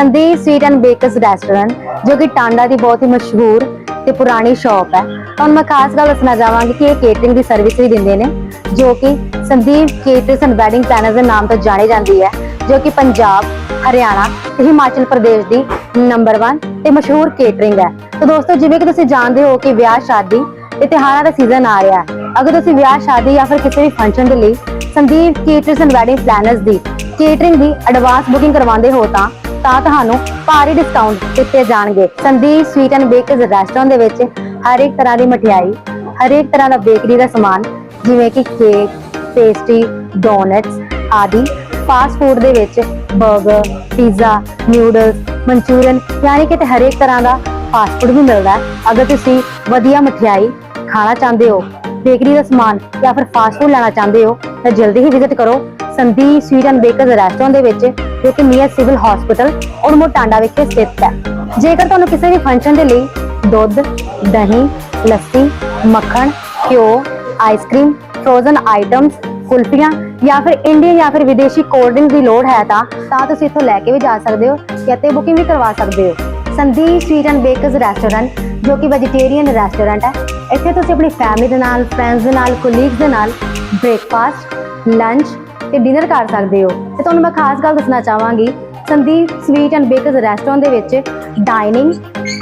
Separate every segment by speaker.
Speaker 1: Sandeep sweet and bakers restaurant ਜੋ ਕਿ ਟਾਂਡਾ ਦੀ ਬਹੁਤ ਹੀ ਮਸ਼ਹੂਰ ਤੇ ਪੁਰਾਣੀ ਸ਼ਾਪ ਹੈ। ਤੁਹਾਨੂੰ ਮੈਂ ਖਾਸ ਗੱਲ ਦੱਸਣਾ ਚਾਹਾਂਗੀ ਕਿ ਇਹ ਕੇਟਰਿੰਗ ਦੀ ਸਰਵਿਸ ਵੀ ਦਿੰਦੇ ਨੇ, ਜੋ ਕਿ Sandeep caterers and wedding planners ਦੇ ਨਾਮ ਤੋਂ ਜਾਣੀ ਜਾਂਦੀ ਹੈ, ਜੋ ਕਿ ਪੰਜਾਬ, ਹਰਿਆਣਾ ਤੇ ਹਿਮਾਚਲ ਪ੍ਰਦੇਸ਼ ਦੀ ਨੰਬਰ 1 ਤੇ ਮਸ਼ਹੂਰ ਕੇਟਰਿੰਗ ਹੈ। ਤਾਂ ਦੋਸਤੋ, ਜਿਵੇਂ ਕਿ ਤੁਸੀਂ ਜਾਣਦੇ ਹੋ ਕਿ ਵਿਆਹ, ਸ਼ਾਦੀ ਤੇ ਤਿਉਹਾਰਾਂ ਦਾ ਸੀਜ਼ਨ ਆ ਰਿਹਾ ਹੈ। ਅਗਰ ਤੁਸੀਂ ਵਿਆਹ, ਸ਼ਾਦੀ ਜਾਂ ਫਿਰ ਕਿਸੇ ਵੀ ਫੰਕਸ਼ਨ ਦੇ ਲਈ Sandeep caterers and wedding planners the catering ਦੀ ਐਡਵਾਂਸ ਬੁਕਿੰਗ ਕਰਵਾਉਂਦੇ ਹੋ ਤਾਂ ਤਾਂ ਤੁਹਾਨੂੰ ਭਾਰੀ ਡਿਸਕਾਊਂਟ ਦਿੱਤੇ ਜਾਣਗੇ। Sandeep sweet and bakers restaurant ਦੇ ਵਿੱਚ ਹਰ ਇੱਕ ਤਰ੍ਹਾਂ ਦੀ ਮਠਿਆਈ, ਹਰੇਕ ਤਰ੍ਹਾਂ ਦਾ ਬੇਕਰੀ ਦਾ ਸਮਾਨ, ਜਿਵੇਂ ਕਿ ਕੇਕ ਪੇਸਟਰੀ ਡੋਨਟਸ ਆਦਿ ਫਾਸਟ ਫੂਡ ਦੇ ਵਿੱਚ 버ਗਰ ਪੀਜ਼ਾ ਨਿਊਡਲਸ ਮਨਚੂਰੀਅਨ ਯਾਨੀ ਕਿ ਤੇ ਹਰ ਤਰ੍ਹਾਂ ਦਾ ਫਾਸਟ ਫੂਡ ਵੀ ਮਿਲਦਾ ਹੈ। ਅਗਰ ਤੁਸੀਂ ਵਧੀਆ ਮਠਿਆਈ ਖਾਣਾ ਚਾਹੁੰਦੇ ਹੋ ਬੇਕਰੀ ਦਾ ਸਮਾਨ ਜਾਂ ਫਿਰ ਫਾਸਟ ਫੂਡ ਲੈਣਾ ਚਾਹੁੰਦੇ ਹੋ ਤਾਂ ਜਲਦੀ ਹੀ ਵਿਜ਼ਿਟ ਕਰੋ Sandeep sweet and bakers restaurant ਦੇ ਵਿੱਚ, ਜੋ ਕਿ ਨੀਅਰ ਸਿਵਲ ਹਸਪੀਟਲ ਔਰ ਟਾਂਡਾ ਵਿਖੇ ਸਥਿਤ ਹੈ। ਜੇਕਰ ਤੁਹਾਨੂੰ ਕਿਸੇ ਵੀ ਫੰਕਸ਼ਨ ਦੇ ਲਈ ਦੁੱਧ, ਦਹੀਂ, ਲੱਸੀ, ਮੱਖਣ, ਘਿਓ ਆਈਸਕ੍ਰੀਮ ਫਰੋਜ਼ਨ ਆਈਟਮਸ ਕੁਲਫੀਆਂ ਜਾਂ ਫਿਰ ਇੰਡੀਅਨ ਜਾਂ ਫਿਰ ਵਿਦੇਸ਼ੀ ਕੋਲਡ ਡਰਿੰਕ ਦੀ ਲੋੜ ਹੈ ਤਾਂ ਤਾਂ ਤੁਸੀਂ ਇੱਥੋਂ ਲੈ ਕੇ ਵੀ ਜਾ ਸਕਦੇ ਹੋ ਜਾਂ ਤੇ ਬੁਕਿੰਗ ਵੀ ਕਰਵਾ ਸਕਦੇ ਹੋ। Sandeep sweet and bakers restaurant, ਜੋ ਕਿ ਵੈਜੀਟੇਰੀਅਨ ਰੈਸਟੋਰੈਂਟ ਹੈ। ਇੱਥੇ ਤੁਸੀਂ ਆਪਣੀ ਫੈਮਿਲੀ ਦੇ ਨਾਲ ਫਰੈਂਡਸ ਦੇ ਨਾਲ ਕੋਲੀਗਸ ਦੇ ਨਾਲ ਬ੍ਰੇਕਫਾਸਟ ਲੰਚ ਤੇ ਡਿਨਰ ਕਰ ਸਕਦੇ ਹੋ। ਤੇ ਤੁਹਾਨੂੰ ਮੈਂ ਖਾਸ ਗੱਲ ਦੱਸਣਾ ਚਾਹਾਂਗੀ, Sandeep sweet and bakers restaurant ਦੇ ਵਿੱਚ ਡਾਈਨਿੰਗ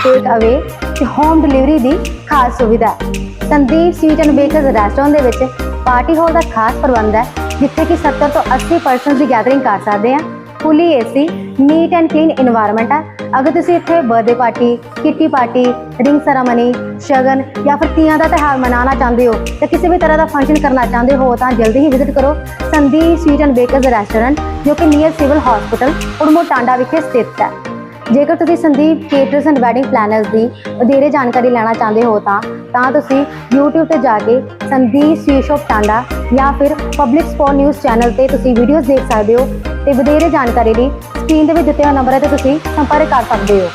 Speaker 1: ਟੇਕ ਅਵੇ ਤੇ ਹੋਮ ਡਿਲੀਵਰੀ ਦੀ ਖਾਸ ਸੁਵਿਧਾ ਹੈ। Sandeep sweet and bakers restaurant ਦੇ ਵਿੱਚ ਪਾਰਟੀ ਹਾਲ ਦਾ ਖਾਸ ਪ੍ਰਬੰਧ ਹੈ, ਜਿੱਥੇ ਕਿ 70 ਤੋਂ 80 ਪਰਸਨਸ ਦੀ ਗੈਦਰਿੰਗ ਕਰ ਸਕਦੇ ਆ fully AC neat and clean environment ਆ। ਅਗਰ ਤੁਸੀਂ ਇੱਥੇ birthday party kitty party ring ceremony ਸ਼ਗਨ ਜਾਂ ਫਿਰ ਤੀਆਂ ਦਾ ਤਿਹਾਰ ਮਨਾਉਣਾ ਚਾਹੁੰਦੇ ਹੋ ਜਾਂ ਕਿਸੇ ਵੀ ਤਰ੍ਹਾਂ ਦਾ ਫੰਕਸ਼ਨ ਕਰਨਾ ਚਾਹੁੰਦੇ ਹੋ, ਤਾਂ ਜਲਦੀ ਹੀ ਵਿਜ਼ਿਟ ਕਰੋ। Sandeep sweet and bakers restaurant ਜੋ ਕਿ ਨੀਅਰ ਸਿਵਲ ਹਸਪੀਟਲ ਉੜਮੋ ਟਾਂਡਾ ਵਿਖੇ ਸਥਿਤ ਹੈ। ਜੇਕਰ ਤੁਸੀਂ Sandeep caterers and wedding planners ਦੀ ਵਧੇਰੇ ਜਾਣਕਾਰੀ ਲੈਣਾ ਚਾਹੁੰਦੇ ਹੋ, ਤਾਂ ਤਾਂ ਤੁਸੀਂ YouTube ਤੇ ਜਾ ਕੇ ਸੰਦੀਪ ਸਵੀਟ ਸ਼ਾਪ ਟਾਂਡਾ ਜਾਂ ਫਿਰ ਪਬਲਿਕ ਸਪੋਰ ਨਿਊਜ਼ ਚੈਨਲ ਤੇ ਤੁਸੀਂ ਵੀਡੀਓਜ਼ ਦੇਖ ਸਕਦੇ ਹੋ ਤੇ ਵਧੇਰੇ ਜਾਣਕਾਰੀ ਲਈ ਸਕਰੀਨ ਦੇ ਵਿੱਚ ਦਿੱਤੇ ਹੋਏ ਨੰਬਰ ਤੇ ਤੁਸੀਂ ਸੰਪਰਕ ਕਰ ਸਕਦੇ ਹੋ।